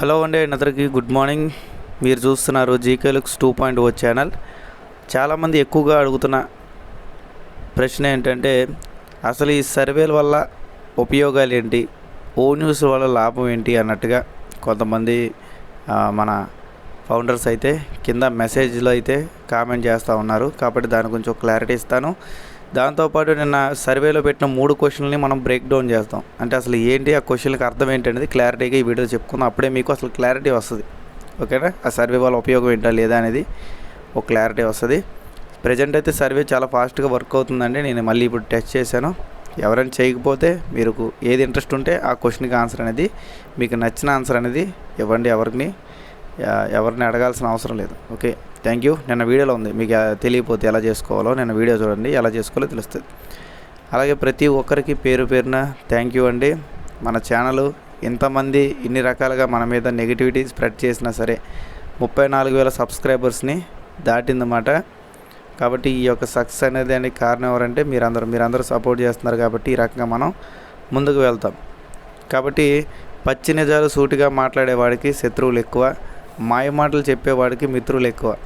Hello అండి అందరికీ good morning. మీరు చూస్తున్నారు GK looks two point o channel. చాలామంది ఎక్కువగా అడుగుతున్న ప్రశ్న ఏంటంటే అసలు ఈ సర్వేల వల్ల ఉపయోగాలు ఏంటి? ఓ న్యూస్ వల్ల లాభం ఏంటి? అన్నట్టుగా కొంతమంది మన ఫౌండర్స్ అయితే కింద మెసేజ్లో అయితే కామెంట్ చేస్తూ ఉన్నారు. కాబట్టి దాని గురించి ఒక క్లారిటీ ఇస్తాను. దాంతోపాటు నిన్న సర్వేలో పెట్టిన మూడు క్వశ్చన్లని మనం బ్రేక్ డౌన్ చేస్తాం. అంటే అసలు ఏంటి ఆ క్వశ్చన్కి అర్థం ఏంటి అనేది క్లారిటీగా ఈ వీడియో చెప్పుకుందాం. అప్పుడే మీకు అసలు క్లారిటీ వస్తుంది. ఓకేనా? ఆ సర్వే వల్ల ఉపయోగం ఏంటా లేదా అనేది ఒక క్లారిటీ వస్తుంది. ప్రజెంట్ అయితే సర్వే చాలా ఫాస్ట్గా వర్క్ అవుతుందండి. నేను మళ్ళీ ఇప్పుడు టెస్ట్ చేశాను. ఎవరైనా చేయకపోతే మీరు ఏది ఇంట్రెస్ట్ ఉంటే ఆ క్వశ్చన్కి ఆన్సర్ అనేది మీకు నచ్చిన ఆన్సర్ అనేది ఇవ్వండి ఎవరిని. ఎవరిని అడగాల్సిన అవసరం లేదు. ఓకే? థ్యాంక్ యూ నిన్న వీడియోలో ఉంది. మీకు తెలియపోతే తెలియకపోతే ఎలా చేసుకోవాలో నిన్న వీడియో చూడండి. ఎలా చేసుకోవాలో తెలుస్తుంది. అలాగే ప్రతి ఒక్కరికి పేరు పేరున థ్యాంక్ యూ అండి. మన ఛానల్ ఇంతమంది ఇన్ని రకాలుగా మన మీద నెగిటివిటీ స్ప్రెడ్ చేసినా సరే ముప్పై నాలుగు వేల సబ్స్క్రైబర్స్ని దాటిందన్నమాట. కాబట్టి ఈ యొక్క సక్సెస్ అనేది దానికి కారణం ఎవరంటే మీరందరూ. మీరందరూ సపోర్ట్ చేస్తున్నారు కాబట్టి ఈ రకంగా మనం ముందుకు వెళ్తాం. కాబట్టి పచ్చి నిజాలు సూటిగా మాట్లాడేవాడికి శత్రువులు ఎక్కువ. మాయ మాటలు చెప్పేవాడికి మిత్రులు ఎక్కువ.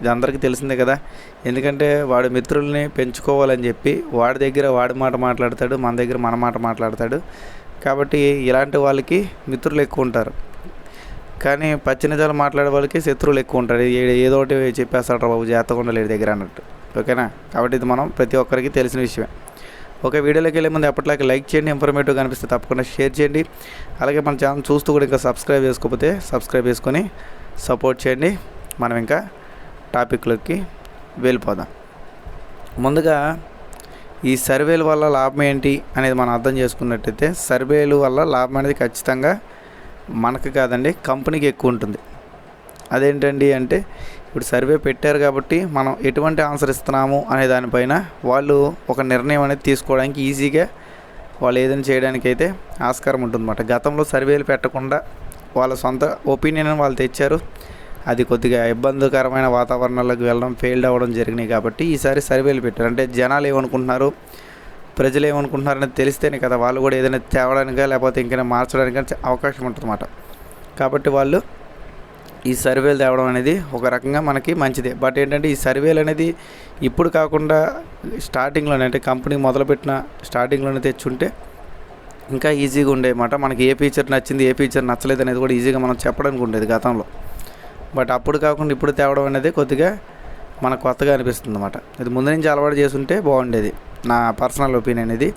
ఇది అందరికీ తెలిసిందే కదా. ఎందుకంటే వాడు మిత్రుల్ని పెంచుకోవాలని చెప్పి వాడి దగ్గర వాడి మాట మాట్లాడతాడు మన దగ్గర మన మాట మాట్లాడతాడు. కాబట్టి ఇలాంటి వాళ్ళకి మిత్రులు ఎక్కువ ఉంటారు. కానీ పచ్చి నిజాలు మాట్లాడే వాళ్ళకి శత్రువులు ఎక్కువ ఉంటారు. ఏ- ఏదో ఒకటి చెప్పేస్తాడు బాబు జాతకుండా ఉండలేదు దగ్గర అన్నట్టు. ఓకేనా? కాబట్టి ఇది మనం ప్రతి ఒక్కరికి తెలిసిన విషయమే. ఒక వీడియోలోకి వెళ్ళే ముందు ఎప్పటిలాగా లైక్ చేయండి ఇన్ఫర్మేటివ్ కనిపిస్తే తప్పకుండా షేర్ చేయండి. అలాగే మన ఛానల్ చూస్తూ కూడా ఇంకా సబ్స్క్రైబ్ చేసుకోకపోతే సబ్స్క్రైబ్ చేసుకొని సపోర్ట్ చేయండి. మనం ఇంకా టాపిక్లోకి వెళ్ళిపోదాం. ముందుగా ఈ సర్వేల వల్ల లాభం ఏంటి అనేది మనం అర్థం చేసుకున్నట్టయితే సర్వేలు వల్ల లాభం అనేది ఖచ్చితంగా మనకు కాదండి కంపెనీకి ఎక్కువ ఉంటుంది. అదేంటండి అంటే ఇప్పుడు సర్వే పెట్టారు కాబట్టి మనం ఎటువంటి ఆన్సర్ ఇస్తున్నాము అనే దానిపైన వాళ్ళు ఒక నిర్ణయం అనేది తీసుకోవడానికి ఈజీగా వాళ్ళు ఏదైనా చేయడానికి అయితే ఆస్కారం ఉంటుందన్నమాట. గతంలో సర్వేలు పెట్టకుండా వాళ్ళ సొంత ఒపీనియన్ వాళ్ళు తెచ్చారు. అది కొద్దిగా ఇబ్బందికరమైన వాతావరణంలోకి వెళ్ళడం ఫెయిల్డ్ అవ్వడం జరిగినాయి కాబట్టి ఈసారి సర్వేలు పెట్టారు. అంటే జనాలు ఏమనుకుంటున్నారు? ప్రజలు ఏమనుకుంటున్నారు అనేది తెలిస్తేనే కదా వాళ్ళు కూడా ఏదైనా తేవడానిక లేకపోతే ఇంకైనా మార్చడానికి అవకాశం ఉంటుందన్నమాట. కాబట్టి వాళ్ళు ఈ సర్వేలు తేవడం అనేది ఒక రకంగా మనకి మంచిదే. బట్ ఏంటంటే ఈ సర్వేలు అనేది ఇప్పుడు కాకుండా స్టార్టింగ్లోనే అంటే కంపెనీ మొదలుపెట్టిన స్టార్టింగ్లోనే తెచ్చుంటే ఇంకా ఈజీగా ఉండేమాట మనకి ఏ ఫీచర్ నచ్చింది ఏ ఫీచర్ నచ్చలేదు అనేది కూడా ఈజీగా మనం చెప్పడానికి ఉండేది గతంలో. బట్ అప్పుడు కాకుండా ఇప్పుడు తేవడం అనేది కొద్దిగా మనకు కొత్తగా అనిపిస్తుంది అన్నమాట ఇది ముందు నుంచి అలవాటు చేసుంటే బాగుండేది నా పర్సనల్ ఒపీనియన్ ఇది.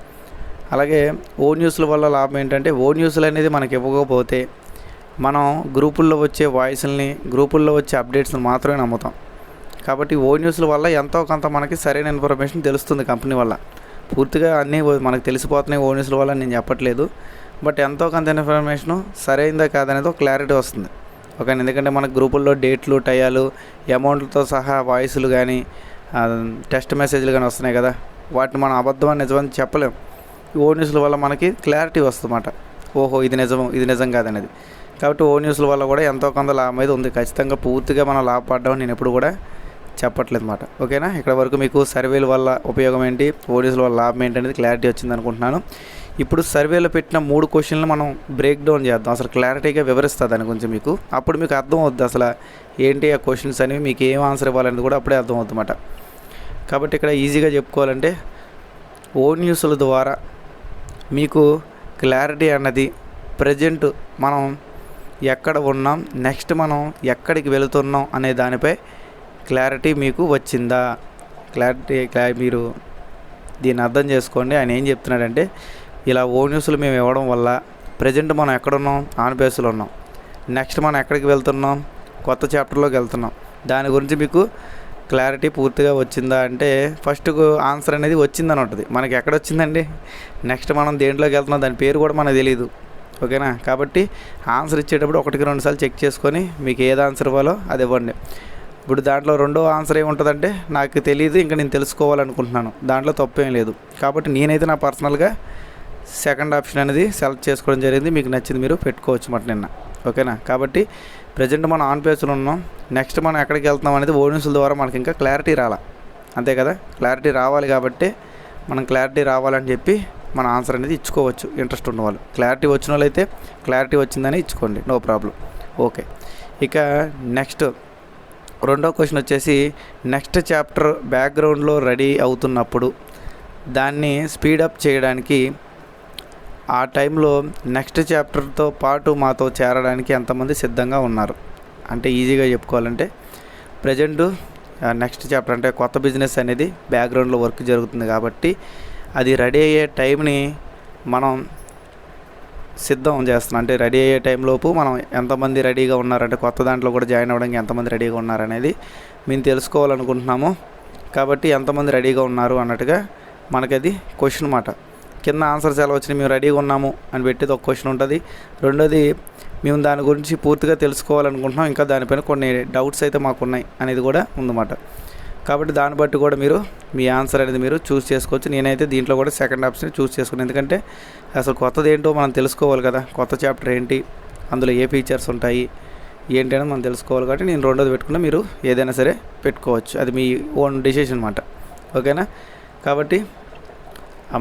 అలాగే ఓ న్యూస్ల వల్ల లాభం ఏంటంటే ఓ న్యూస్లు అనేది మనకి ఇవ్వకపోతే మనం గ్రూపుల్లో వచ్చే వాయిస్ని గ్రూపుల్లో వచ్చే అప్డేట్స్ని మాత్రమే నమ్ముతాం. కాబట్టి ఓ న్యూస్ల వల్ల ఎంతో కొంత మనకి సరైన ఇన్ఫర్మేషన్ తెలుస్తుంది కంపెనీ వల్ల. పూర్తిగా అన్నీ మనకు తెలిసిపోతున్నాయి ఓ న్యూస్ల వల్ల నేను చెప్పట్లేదు. బట్ ఎంతో కొంత ఇన్ఫర్మేషను సరైందా కాదనేది ఒక క్లారిటీ వస్తుంది. ఓకే ఎందుకంటే మనకు గ్రూపుల్లో డేట్లు టయాలు అమౌంట్లతో సహా వాయిస్లు కానీ టెక్స్ట్ మెసేజ్లు కానీ వస్తున్నాయి కదా. వాటిని మనం అబద్ధం అని నిజమని చెప్పలేం ఓ న్యూస్ల వల్ల మనకి క్లారిటీ వస్తుందన్నమాట. ఓహో ఇది నిజం ఇది నిజం కాదనేది. కాబట్టి ఓ న్యూస్ల వల్ల కూడా ఎంతో కొంత లాభం అయితే ఉంది. ఖచ్చితంగా పూర్తిగా మనం లాభపడ్డాం నేను ఎప్పుడు కూడా చెప్పట్లేదు అనమాట ఓకేనా? ఇక్కడ వరకు మీకు సర్వేల వల్ల ఉపయోగం ఏంటి? ఓ న్యూస్ల వల్ల లాభం ఏంటి అనేది క్లారిటీ వచ్చింది అనుకుంటున్నాను. ఇప్పుడు సర్వేలో పెట్టిన మూడు క్వశ్చన్లు మనం బ్రేక్ డౌన్ చేద్దాం. అసలు క్లారిటీగా వివరిస్తా దాని గురించి మీకు. అప్పుడు మీకు అర్థం అవుద్ది అసలు ఏంటి ఆ క్వశ్చన్స్ అనేవి మీకు ఏం ఆన్సర్ ఇవ్వాలనేది కూడా అప్పుడే అర్థం అవుతుందన్నమాట కాబట్టి ఇక్కడ ఈజీగా చెప్పుకోవాలంటే ఓ న్యూస్ల ద్వారా మీకు క్లారిటీ అన్నది ప్రజెంట్ మనం ఎక్కడ ఉన్నాం నెక్స్ట్ మనం ఎక్కడికి వెళుతున్నాం అనే దానిపై క్లారిటీ మీకు వచ్చిందా? క్లారిటీ మీరు దీన్ని అర్థం చేసుకోండి. ఆయన ఏం చెప్తున్నాడంటే ఇలా ఓ న్యూస్లు మేము ఇవ్వడం వల్ల ప్రజెంట్ మనం ఎక్కడున్నాం? ఆన్ ఉన్నాం. నెక్స్ట్ మనం ఎక్కడికి వెళ్తున్నాం? కొత్త చాప్టర్లోకి వెళ్తున్నాం. దాని గురించి మీకు క్లారిటీ పూర్తిగా వచ్చిందా అంటే ఫస్ట్ ఆన్సర్ అనేది వచ్చిందని ఉంటుంది మనకి ఎక్కడ వచ్చిందండి? నెక్స్ట్ మనం దేంట్లోకి వెళ్తున్నాం? దాని పేరు కూడా మనకు తెలియదు ఓకేనా? కాబట్టి ఆన్సర్ ఇచ్చేటప్పుడు ఒకటికి రెండు సార్లు చెక్ చేసుకొని మీకు ఏది ఆన్సర్ ఇవ్వాలో అది ఇవ్వండి. ఇప్పుడు దాంట్లో రెండో ఆన్సర్ ఏముంటుందంటే నాకు తెలియదు ఇంకా నేను తెలుసుకోవాలనుకుంటున్నాను. దాంట్లో తప్పేం లేదు. కాబట్టి నేనైతే నా పర్సనల్గా సెకండ్ ఆప్షన్ అనేది సెలెక్ట్ చేసుకోవడం జరిగింది. మీకు నచ్చింది మీరు పెట్టుకోవచ్చు మాట నిన్న. ఓకేనా? కాబట్టి ప్రజెంట్ మనం ఆన్ పేజ్లో ఉన్నాం. నెక్స్ట్ మనం ఎక్కడికి వెళ్తున్నాం అనేది ఓడిన్సుల ద్వారా మనకి ఇంకా క్లారిటీ రాలా. అంతే కదా? క్లారిటీ రావాలి కాబట్టి మనం క్లారిటీ రావాలని చెప్పి మన ఆన్సర్ అనేది ఇచ్చుకోవచ్చు. ఇంట్రెస్ట్ ఉన్న వాళ్ళు క్లారిటీ వచ్చిన వాళ్ళు అయితే క్లారిటీ వచ్చిందని ఇచ్చుకోండి. No problem. ఓకే. ఇక నెక్స్ట్. రెండో క్వశ్చన్ వచ్చేసి నెక్స్ట్ చాప్టర్ బ్యాక్గ్రౌండ్లో రెడీ అవుతున్నప్పుడు దాన్ని స్పీడప్ చేయడానికి ఆ టైంలో నెక్స్ట్ చాప్టర్తో పాటు మాతో చేరడానికి ఎంతమంది సిద్ధంగా ఉన్నారు? అంటే ఈజీగా చెప్పుకోవాలంటే ప్రజెంట్ నెక్స్ట్ చాప్టర్ అంటే కొత్త బిజినెస్ అనేది బ్యాక్గ్రౌండ్లో వర్క్ జరుగుతుంది కాబట్టి అది రెడీ అయ్యే టైంని మనం సిద్ధం చేస్తున్నాం. అంటే రెడీ అయ్యే టైంలోపు మనం ఎంతమంది రెడీగా ఉన్నారంటే కొత్త దాంట్లో కూడా జాయిన్ అవ్వడానికి ఎంతమంది రెడీగా ఉన్నారనేది మేము తెలుసుకోవాలనుకుంటున్నాము. కాబట్టి ఎంతమంది రెడీగా ఉన్నారు అన్నట్టుగా మనకి అది క్వశ్చన్ అన్నమాట కింద ఆన్సర్స్ ఎలా వచ్చినాయి మేము రెడీగా ఉన్నాము అని పెట్టేది ఒక క్వశ్చన్ ఉంటుంది. రెండోది మేము దాని గురించి పూర్తిగా తెలుసుకోవాలనుకుంటున్నాం. ఇంకా దానిపైన కొన్ని డౌట్స్ అయితే మాకు ఉన్నాయి అనేది కూడా ఉందన్నమాట. కాబట్టి దాన్ని బట్టి కూడా మీరు మీ ఆన్సర్ అనేది మీరు చూస్ చేసుకోవచ్చు. నేనైతే దీంట్లో కూడా సెకండ్ ఆప్షన్ చూస్ చేసుకున్నాను ఎందుకంటే అసలు కొత్తది ఏంటో మనం తెలుసుకోవాలి కదా. కొత్త చాప్టర్ ఏంటి? అందులో ఏ ఫీచర్స్ ఉంటాయి? ఏంటి అనేది మనం తెలుసుకోవాలి కాబట్టి నేను రెండోది పెట్టుకున్నా మీరు ఏదైనా సరే పెట్టుకోవచ్చు. అది మీ ఓన్ డిసిషన్ అనమాట ఓకేనా? కాబట్టి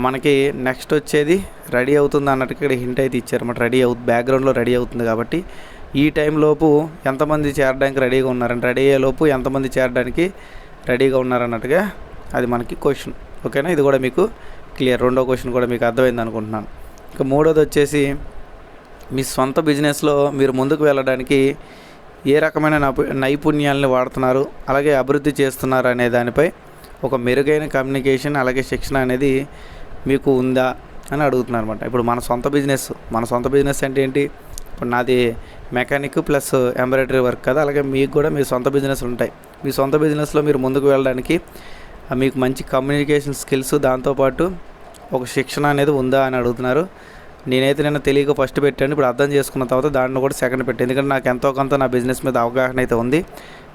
మనకి నెక్స్ట్ వచ్చేది రెడీ అవుతుంది అన్నట్టు ఇక్కడ హింట్ అయితే ఇచ్చారన్నమాట రెడీ అవుతుంది బ్యాక్గ్రౌండ్లో రెడీ అవుతుంది కాబట్టి ఈ టైంలోపు ఎంతమంది చేరడానికి రెడీగా ఉన్నారంటే రెడీ అయ్యేలోపు ఎంతమంది చేరడానికి రెడీగా ఉన్నారన్నట్టుగా అది మనకి క్వశ్చన్. ఓకేనా? ఇది కూడా మీకు క్లియర్. రెండో క్వశ్చన్ కూడా మీకు అర్థమైంది అనుకుంటున్నాను. ఇక మూడోది వచ్చేసి మీ సొంత బిజినెస్లో మీరు ముందుకు వెళ్ళడానికి ఏ రకమైన నైపు- నైపుణ్యాలని వాడుతున్నారు? అలాగే అభివృద్ధి చేస్తున్నారు అనే దానిపై ఒక మెరుగైన కమ్యూనికేషన్ అలాగే శిక్షణ అనేది మీకు ఉందా అని అడుగుతున్నారు అనమాట ఇప్పుడు మన సొంత బిజినెస్ మన సొంత బిజినెస్ అంటే ఏంటి? ఇప్పుడు నాది మెకానిక్ ప్లస్ ఎంబ్రాయిడరీ వర్క్ కదా అలాగే మీకు కూడా మీ సొంత బిజినెస్ ఉంటాయి. మీ సొంత బిజినెస్లో మీరు ముందుకు వెళ్ళడానికి మీకు మంచి కమ్యూనికేషన్ స్కిల్స్ దాంతోపాటు ఒక శిక్షణ అనేది ఉందా అని అడుగుతున్నారు. నేనైతే నిన్న తెలియక ఫస్ట్ పెట్టాను ఇప్పుడు అర్థం చేసుకున్న తర్వాత దాంట్లో కూడా సెకండ్ పెట్టాను. ఎందుకంటే నాకు ఎంతో కొంత నా బిజినెస్ మీద అవగాహన అయితే ఉంది.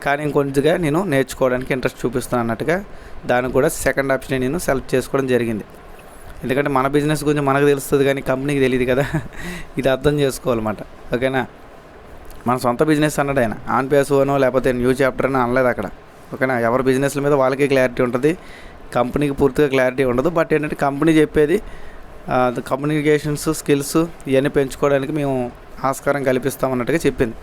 కానీ ఇంకొంచెంగా నేను నేర్చుకోవడానికి ఇంట్రెస్ట్ చూపిస్తున్నాను అన్నట్టుగా దానికి కూడా సెకండ్ ఆప్షన్ నేను సెలెక్ట్ చేసుకోవడం జరిగింది. ఎందుకంటే మన బిజినెస్ గురించి మనకు తెలుస్తుంది కానీ కంపెనీకి తెలియదు కదా. ఇది అర్థం చేసుకోవాలన్నమాట. ఓకేనా? మన సొంత బిజినెస్ అన్నాడు ఆయన. ఆన్ పేస్ అనో లేకపోతే న్యూ చాప్టర్ అని అనలేదు అక్కడ. ఓకేనా? ఎవరి బిజినెస్ల మీద వాళ్ళకే క్లారిటీ ఉంటుంది. కంపెనీకి పూర్తిగా క్లారిటీ ఉండదు. బట్ ఏంటంటే కంపెనీ చెప్పేది కమ్యూనికేషన్స్ స్కిల్స్ ఇవన్నీ పెంచుకోవడానికి మేము ఆస్కారం కల్పిస్తాం అన్నట్టుగా చెప్పింది.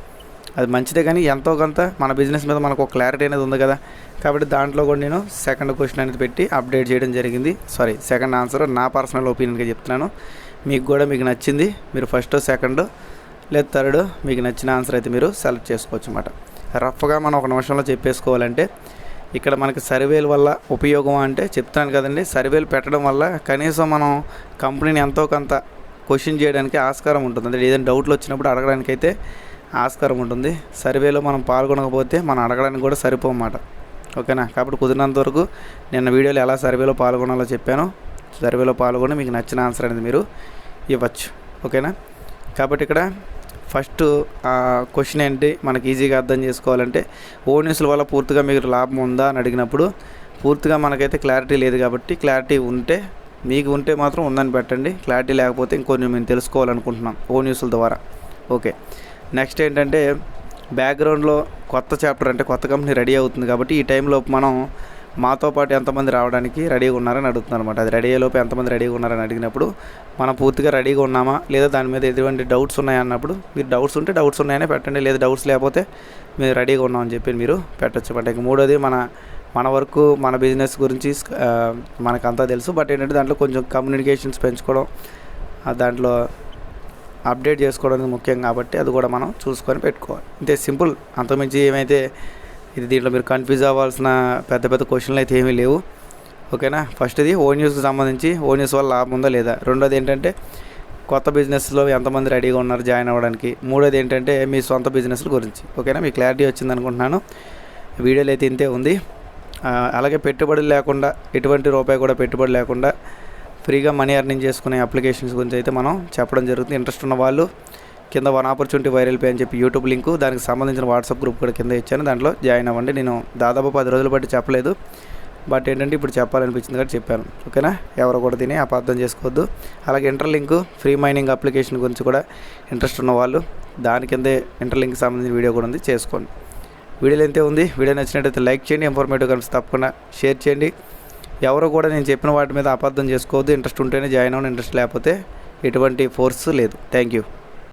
అది మంచిదే కానీ ఎంతో కొంత మన బిజినెస్ మీద మనకు ఒక క్లారిటీ అనేది ఉంది కదా. కాబట్టి దాంట్లో కూడా నేను సెకండ్ క్వశ్చన్ అనేది పెట్టి అప్డేట్ చేయడం జరిగింది. సారీ సెకండ్ ఆన్సర్ నా పర్సనల్ ఒపీనియన్గా చెప్తున్నాను. మీకు కూడా మీకు నచ్చింది. మీరు ఫస్ట్ సెకండ్ లేదు థర్డ్ మీకు నచ్చిన ఆన్సర్ అయితే మీరు సెలెక్ట్ చేసుకోవచ్చు అనమాట రఫ్గా మనం ఒక నిమిషంలో చెప్పేసుకోవాలంటే ఇక్కడ మనకి సర్వేల వల్ల ఉపయోగం అంటే చెప్తాను కదండి సర్వేలు పెట్టడం వల్ల కనీసం మనం కంపెనీని ఎంతో కొంత క్వశ్చన్ చేయడానికి ఆస్కారం ఉంటుంది. అంటే ఏదైనా డౌట్లు వచ్చినప్పుడు అడగడానికి అయితే ఆస్కారం ఉంటుంది. సర్వేలో మనం పాల్గొనకపోతే మనం అడగడానికి కూడా సరిపోమాట ఓకేనా? కాబట్టి కుదిరినంత వరకు నిన్న వీడియోలో ఎలా సర్వేలో పాల్గొనాలో చెప్పాను. సర్వేలో పాల్గొని మీకు నచ్చిన ఆన్సర్ అనేది మీరు ఇవ్వచ్చు. ఓకేనా? కాబట్టి ఇక్కడ ఫస్ట్ క్వశ్చన్ ఏంటి? మనకి ఈజీగా అర్థం చేసుకోవాలంటే ఓన్యూస్ల వల్ల పూర్తిగా మీకు లాభం ఉందా అని అడిగినప్పుడు పూర్తిగా మనకైతే క్లారిటీ లేదు కాబట్టి క్లారిటీ ఉంటే మీకు ఉంటే మాత్రం ఉందని పెట్టండి. క్లారిటీ లేకపోతే ఇంకొన్ని మేము తెలుసుకోవాలనుకుంటున్నాం ఓ న్యూస్ల ద్వారా. ఓకే. నెక్స్ట్ ఏంటంటే బ్యాక్గ్రౌండ్లో కొత్త చాప్టర్ అంటే కొత్త కంపెనీ రెడీ అవుతుంది కాబట్టి ఈ టైంలో మనం మాతో పాటు ఎంతమంది రావడానికి రెడీగా ఉన్నారని అడుగుతున్నారు అనమాట అది రెడీ అయ్యేలోపు ఎంతమంది రెడీగా ఉన్నారని అడిగినప్పుడు మనం పూర్తిగా రెడీగా ఉన్నామా? లేదా దాని మీద ఎటువంటి డౌట్స్ ఉన్నాయా? అన్నప్పుడు మీరు డౌట్స్ ఉంటే డౌట్స్ ఉన్నాయని పెట్టండి లేదా డౌట్స్ లేకపోతే మీరు రెడీగా ఉన్నామని చెప్పి మీరు పెట్టచ్చు. బట్ ఇక మూడోది మన మన వరకు మన బిజినెస్ గురించి మనకంతా తెలుసు. బట్ ఏంటంటే దాంట్లో కొంచెం కమ్యూనికేషన్స్ పెంచుకోవడం దాంట్లో అప్డేట్ చేసుకోవడం ముఖ్యం కాబట్టి అది కూడా మనం చూసుకొని పెట్టుకోవాలి. ఇంతే సింపుల్. అంతకుమించి ఏమైతే ఇది దీంట్లో మీరు కన్ఫ్యూజ్ అవ్వాల్సిన పెద్ద పెద్ద క్వశ్చన్లు అయితే ఏమీ లేవు. ఓకేనా ఫస్ట్ది ఓ న్యూస్కి సంబంధించి ఓ న్యూస్ వల్ల లాభం ఉందా లేదా? రెండోది ఏంటంటే కొత్త బిజినెస్లో ఎంతమంది రెడీగా ఉన్నారు జాయిన్ అవ్వడానికి? మూడోది ఏంటంటే మీ సొంత బిజినెస్ల గురించి. ఓకేనా మీ క్లారిటీ వచ్చింది అనుకుంటున్నాను. వీడియోలు అయితే ఇంతే ఉంది. అలాగే పెట్టుబడులు లేకుండా ఎటువంటి రూపాయి కూడా పెట్టుబడి లేకుండా ఫ్రీగా మనీ ఎర్నింగ్ చేసుకునే అప్లికేషన్స్ గురించి అయితే మనం చెప్పడం జరుగుతుంది. ఇంట్రెస్ట్ ఉన్న వాళ్ళు కింద వన్ ఆపర్చునిటీ వైరల్ పే అని చెప్పి యూట్యూబ్ లింకు దానికి సంబంధించిన వాట్సాప్ గ్రూప్ కూడా కింద ఇచ్చాను. దాంట్లో జాయిన్ అవ్వండి. నేను దాదాపు పది రోజులు బట్టి చెప్పలేదు. బట్ ఏంటంటే ఇప్పుడు చెప్పాలనిపించింది కాబట్టి చెప్పాను. ఓకేనా? ఎవరు కూడా తిని అపార్థం చేసుకోవద్దు. అలాగే interlink free mining application గురించి కూడా ఇంట్రెస్ట్ ఉన్న వాళ్ళు దాని కిందే ఇంటర్ లింక్ సంబంధించిన వీడియో కూడా ఉంది. చేసుకోండి. వీడియోలు ఎంతే ఉంది. వీడియో నచ్చినట్టయితే లైక్ చేయండి. ఇన్ఫర్మేటివ్ కనిపిస్తే తప్పకుండా షేర్ చేయండి. ఎవరు కూడా నేను చెప్పిన వాటి మీద అపార్థం చేసుకోవద్దు. ఇంట్రెస్ట్ ఉంటేనే జాయిన్ అవ్వండి. ఇంట్రెస్ట్ లేకపోతే ఎటువంటి ఫోర్స్ లేదు. Thank you.